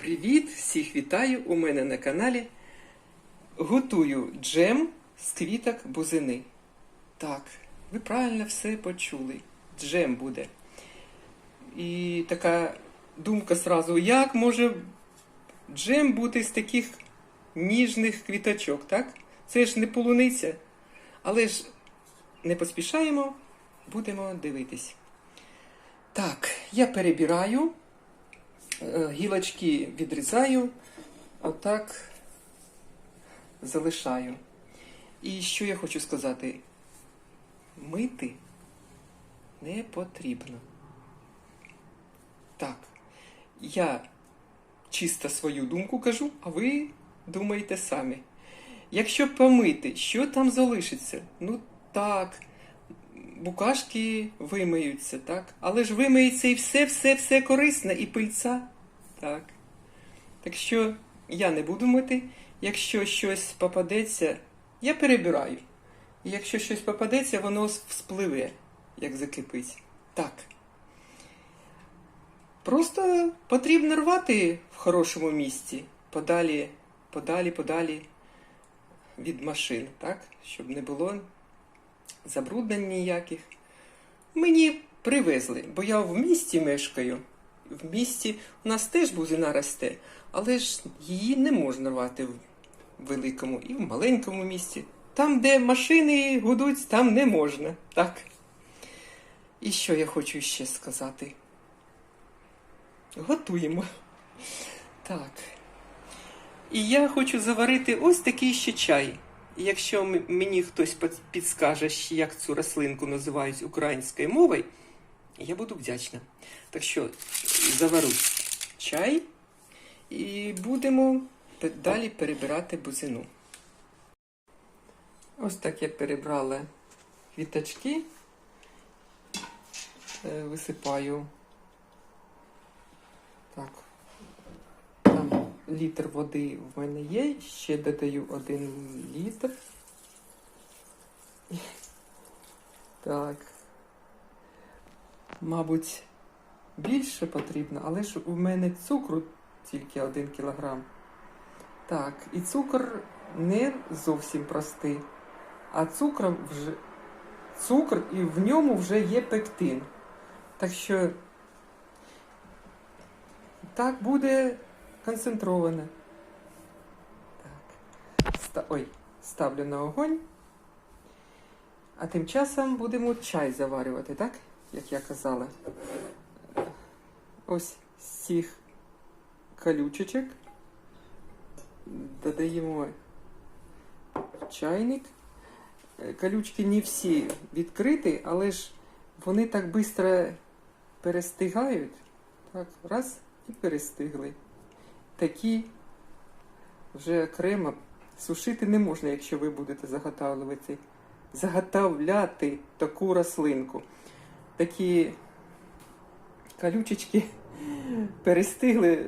Привіт! Всіх вітаю у мене на каналі. Готую джем з квіток бузини. Так, ви правильно все почули. Джем буде. І така думка сразу, як може джем бути з таких ніжних квіточок, так? Це ж не полуниця. Але ж не поспішаємо, будемо дивитись. Так, я перебираю. Е, Гілочки відрізаю, отак залишаю. І що я хочу сказати? Мити не потрібно. Так, я чисто свою думку кажу, а ви думаєте самі. Якщо помити, що там залишиться? Ну так, букашки вимиються, так? Але ж вимиється і все, все, все корисне, і пильця. Так. Так що я не буду мити. Якщо щось попадеться, я перебираю. І якщо щось попадеться, воно вспливе, як закипить. Так. Просто потрібно рвати в хорошому місці, подалі, подалі, подалі від машин, так? Щоб не було забруднень ніяких. Мені привезли, бо я в місті мешкаю. В місті у нас теж бузина росте, але ж її не можна рвати в великому і в маленькому місті. Там, де машини гудуть, там не можна. Так. І що я хочу ще сказати? Готуємо. Так. І я хочу заварити ось такий ще чай. Якщо мені хтось підскаже, як цю рослинку називають українською мовою, я буду вдячна. Так що завару чай і будемо далі перебирати бузину. Ось так я перебрала квіточки, Е, висипаю. Так, там літр води в мене є, ще додаю один літр. Так. Мабуть, більше потрібно, але ж у мене цукру тільки один кілограм. Так, і цукор не зовсім простий, а цукор вже цукор і в ньому вже є пектин. Так що так буде концентроване. Так. Ста... Ой, ставлю на огонь. А тим часом будемо чай заварювати, так? Як я казала. Ось з цих колючечок додаємо чайник. Е, Колючки не всі відкриті, але ж вони так швидко перестигають. Так, раз і перестигли. Такі вже окремо сушити не можна, якщо ви будете заготовлювати, заготовляти таку рослинку. Такі колючечки перестигли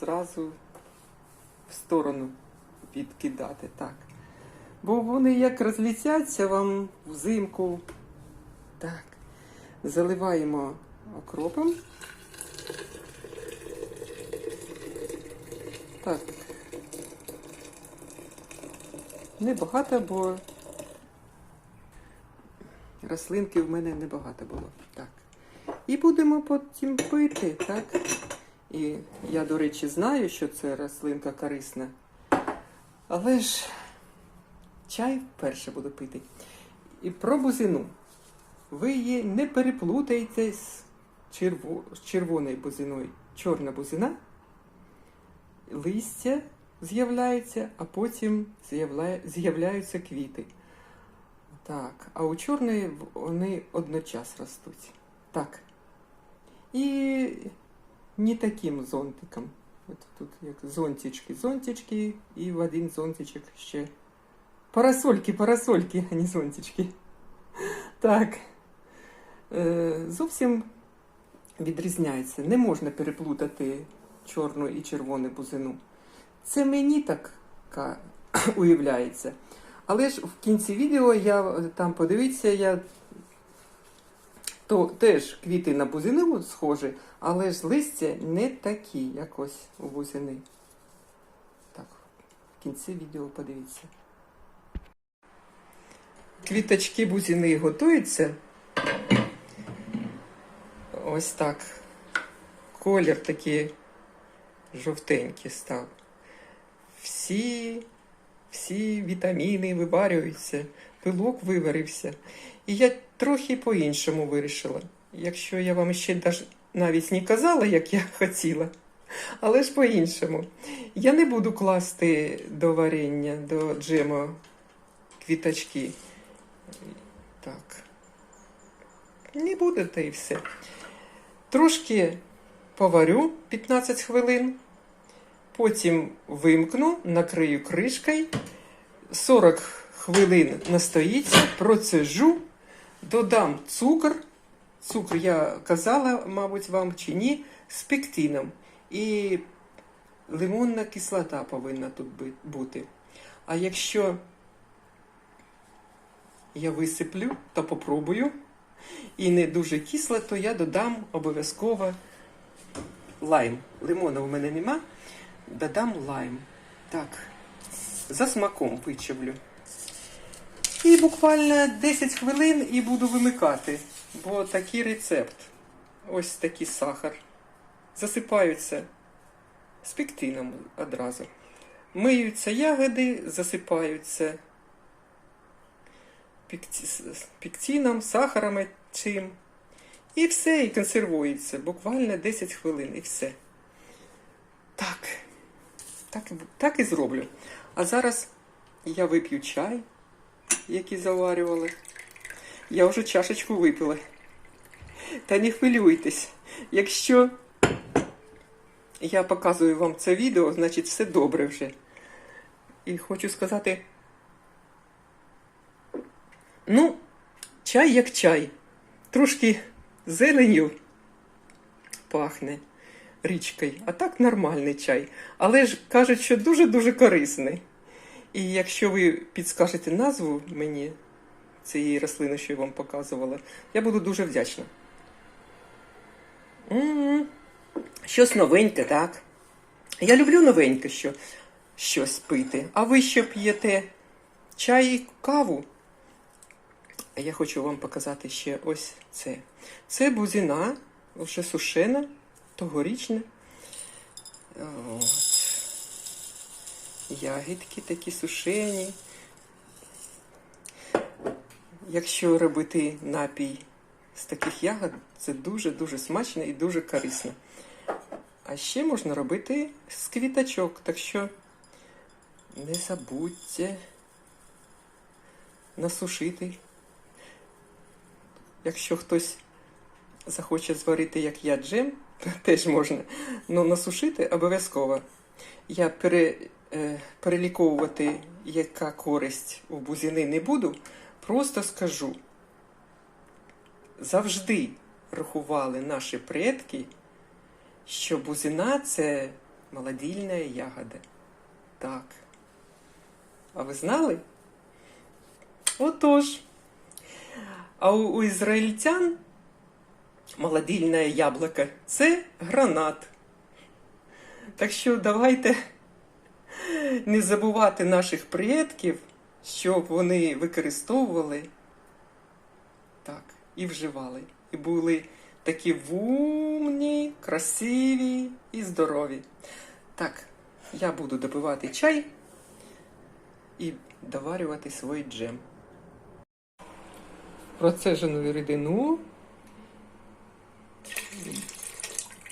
зразу в сторону відкидати. Так. Бо вони як розлітяться вам взимку. Так. Заливаємо окропом. Так. Небагато, бо рослинки в мене небагато було. І будемо потім пити, так? І я, до речі, знаю, що це рослинка корисна. Але ж чай вперше буду пити. І про бузину. Ви її не переплутаєте з, черво... з червоною бузиною. Чорна бузина, листя з'являється, а потім з'являються квіти. Так, а у чорної вони одночас ростуть. Так. І не таким зонтиком. От тут як зонтички, зонтички, і в один зонтичок ще. Парасольки, парасольки, а не зонтички. Так. Е, зовсім відрізняється. Не можна переплутати чорну і червону бузину. Це мені так уявляється. Але ж в кінці відео я там подивіться, я То теж квіти на бузини схожі, але ж листя не такі, як ось у бузини. Так, в кінці відео подивіться. Квіточки бузини готуються. Ось так. Колір такий жовтенький став. Всі, всі вітаміни виварюються, пилок виварився. І я трохи по-іншому вирішила. Якщо я вам ще навіть не казала, як я хотіла, але ж по-іншому. Я не буду класти до варення, до джему квіточки. Так. Не буде та і все. Трошки поварю 15 хвилин, потім вимкну, накрию кришкою, 40 хвилин настоїться, процежу, додам цукор. Цукор я казала, мабуть, вам чи ні, з пектином. І лимонна кислота повинна тут бути. А якщо я висиплю та попробую, і не дуже кисло, то я додам обов'язково лайм. Лимона у мене нема. Додам лайм. Так, за смаком вичавлю. І буквально 10 хвилин і буду вимикати, бо такий рецепт. Ось такий сахар. Засипаються з пектином одразу. Миються ягоди, засипаються пектином, сахаром чим. І все, і консервується. Буквально 10 хвилин, і все. Так. Так, так і зроблю. А зараз я вип'ю чай, який заварювали. Я вже чашечку випила. Та не хвилюйтесь. Якщо я показую вам це відео, значить все добре вже. І хочу сказати. Ну, чай як чай. Трошки зеленю пахне річкою, а так нормальний чай. Але ж кажуть, що дуже-дуже корисний. І якщо ви підскажете назву мені цієї рослини, що я вам показувала, я буду дуже вдячна. М, Щось новеньке, так? Я люблю новеньке, що щось пити. А ви що п'єте? Чай і каву? Я хочу вам показати ще ось це. Це бузина, вже сушена, тогорічна. Ягідки такі сушені. Якщо робити напій з таких ягод, це дуже-дуже смачно і дуже корисно. А ще можна робити з квіточок, так що не забудьте насушити. Якщо хтось захоче зварити, як я, джем, теж можна. Ну, насушити обов'язково. Я пере, е, переліковувати, яка користь у бузини не буду, просто скажу. Завжди рахували наші предки, що бузина це молодільна ягода. Так. А ви знали? Отож. А у, у ізраїльтян молодильне яблуко це гранат. Так що давайте не забувати наших предків, щоб вони використовували так, і вживали. І були такі вумні, красиві і здорові. Так, я буду допивати чай і доварювати свій джем процежену рідину,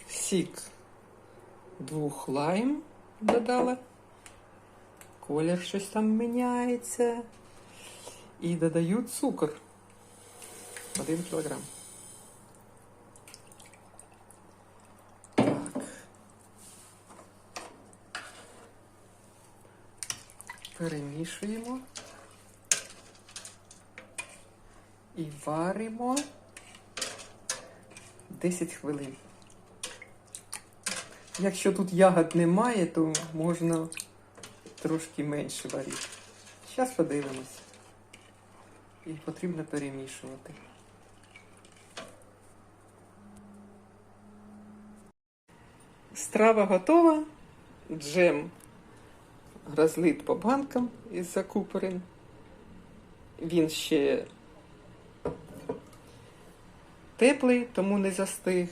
сік двох лайм додала, колір щось там міняється. І додаю цукор. Один кілограм. Так. Перемішуємо. і варимо 10 хвилин. Якщо тут ягод немає, то можна трошки менше варити. Зараз подивимось. І потрібно перемішувати. Страва готова. Джем розлит по банкам із закупорин. Він ще теплий, тому не застиг.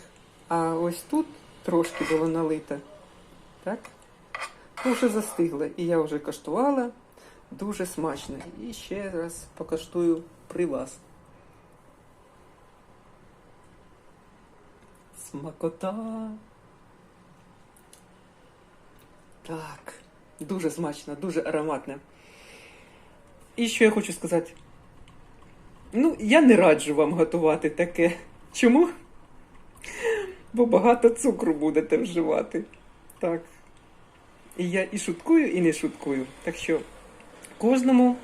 А ось тут трошки було налито. Так? То вже застигло. І я вже коштувала. Дуже смачно. І ще раз покоштую при вас. Смакота. Так, дуже смачно, дуже ароматне. І що я хочу сказати? Ну, я не раджу вам готувати таке. Чому? Бо багато цукру будете вживати. Так. І я і шуткую, і не шуткую. Так що кожному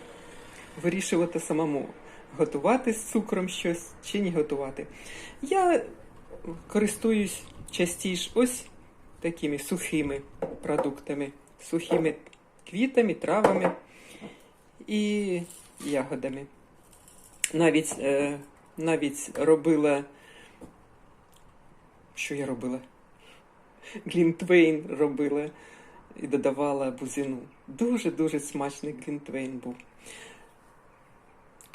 вирішувати самому, готувати з цукром щось чи не готувати. Я користуюсь частіше ось такими сухими продуктами, сухими квітами, травами і ягодами. Навіть, е, навіть робила. Що я робила? Глінтвейн робила і додавала бузину. Дуже-дуже смачний глінтвейн був.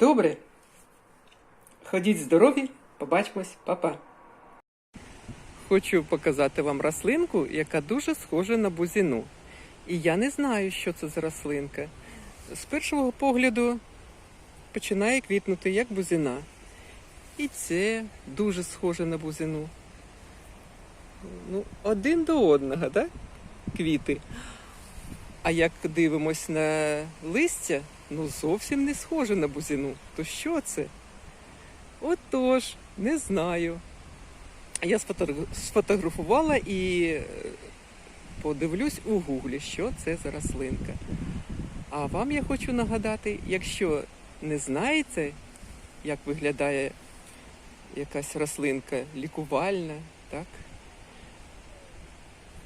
Добре. Ходіть здорові, побачимось, па-па. Хочу показати вам рослинку, яка дуже схожа на бузину. І я не знаю, що це за рослинка. З першого погляду починає квітнути як бузина. І це дуже схоже на бузину. Ну, один до одного, так? Квіти. А як дивимось на листя, ну зовсім не схоже на бузину. То що це? Отож, не знаю. Я сфотографувала і е, подивлюсь у гуглі, що це за рослинка. А вам я хочу нагадати, якщо не знаєте, як виглядає якась рослинка лікувальна, так?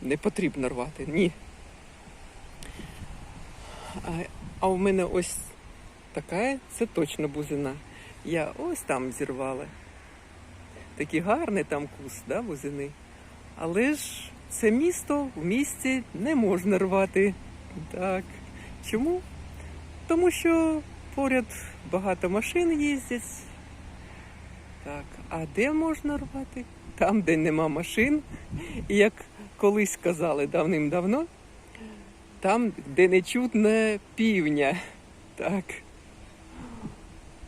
Не потрібно рвати, ні. А, а у мене ось така, це точно бузина. Я ось там зірвала. Такий гарний там кус, да, бузини. Але ж це місто в місті не можна рвати. Так. Чому? Тому що поряд багато машин їздять. Так, а де можна рвати? Там, де нема машин. І як колись казали давним-давно, там, де не чутно півня. Так.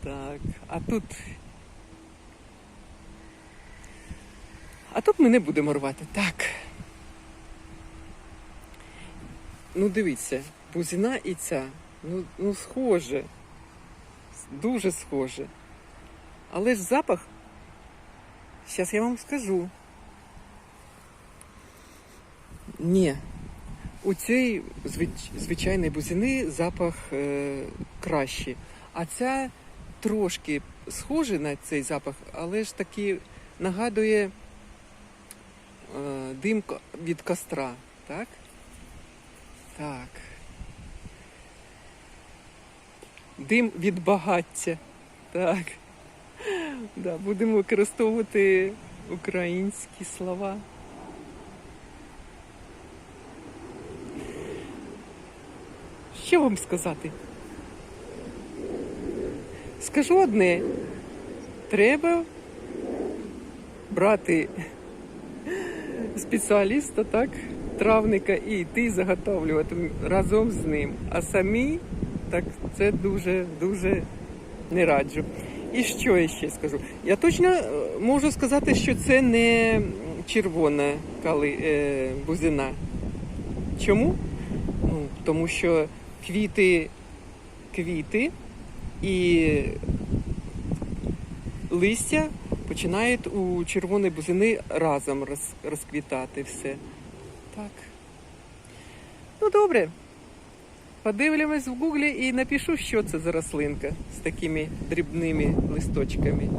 Так. А тут. А тут ми не будемо рвати. Так. Ну, дивіться, бузина і ця. Ну, ну схоже. Дуже схоже. Але ж запах. Зараз я вам скажу. Ні. У звич- звичайної бузини запах е, кращий. А ця трошки схожа на цей запах, але ж таки нагадує е, дим від костра. Так? Так. Дим від багаття. Так. Да, будемо використовувати українські слова. Що вам сказати? Скажу одне. Треба брати спеціаліста, так, травника і йти заготовлювати разом з ним. А самі, так це дуже, дуже не раджу. І що я ще скажу? Я точно е, можу сказати, що це не червона кали, е, бузина. Чому? Ну, тому що квіти, квіти і листя починають у червоної бузини разом роз, розквітати все. Так. Ну, добре. Подивимось в гуглі і напишу, що це за рослинка з такими дрібними листочками.